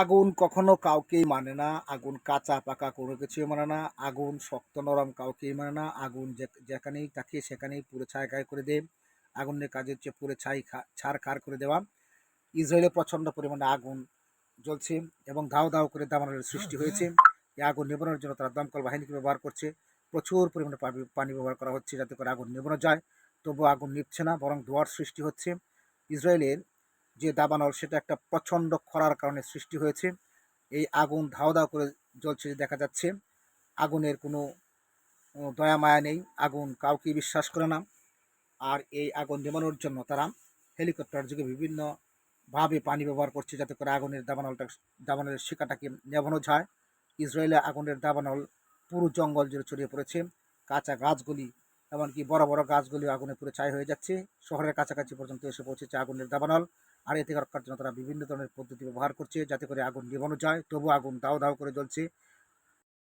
আগুন কখনো কাউকেই মানে না, আগুন কাঁচা পাকা কোনো কিছুই মানে না, আগুন শক্ত নরম কাউকেই মানে না, আগুন যেখানেই তাকে সেখানেই পুরো ছাই খায় করে দেয় আগুনের কাজ হচ্ছে পুরো ছাই ছাড় খার করে দেওয়া। ইসরায়েলে প্রচণ্ড পরিমাণে আগুন জ্বলছে এবং ধাও ধাও করে দাবানলের সৃষ্টি হয়েছে। এই আগুন নেবানোর জন্য তারা দমকল বাহিনীকে ব্যবহার করছে। প্রচুর পরিমাণে পানি- ব্যবহার করা হচ্ছে যাতে করে আগুন নেবানো যায়। তবু আগুন নিভছে না, বরং ধোয়ার সৃষ্টি হচ্ছে। ইসরায়েলের যে দাবানল, সেটা একটা প্রচণ্ড খরার কারণে সৃষ্টি হয়েছে। এই আগুন ধাও ধাও করে জ্বলছে, দেখা যাচ্ছে। আগুনের কোনো দয়া, মায়া নেই। আগুন কাউকে বিশ্বাস করে না। আর এই আগুন নেবানোর জন্য তারা হেলিকপ্টার যোগে বিভিন্নভাবে পানি ব্যবহার করছে যাতে করে আগুনের দাবানলটা, দাবানলের শিকাটাকে নেভানো যায়। ইসরায়েলে আগুনের দাবানল পুরো জঙ্গল জুড়ে ছড়িয়ে পড়েছে। কাঁচা গাছগুলি, এমনকি বড় বড় গাছগুলি আগুনে পুরো ছাই হয়ে যাচ্ছে। শহরের কাছাকাছি পর্যন্ত এসে পৌঁছেছে আগুনের দাবানল। আর এতে রক্ষার জন্য তারা বিভিন্ন ধরনের পদ্ধতি ব্যবহার করছে যাতে করে আগুন নেভানো যায়। তবু আগুন দাও দাও করে জ্বলছে।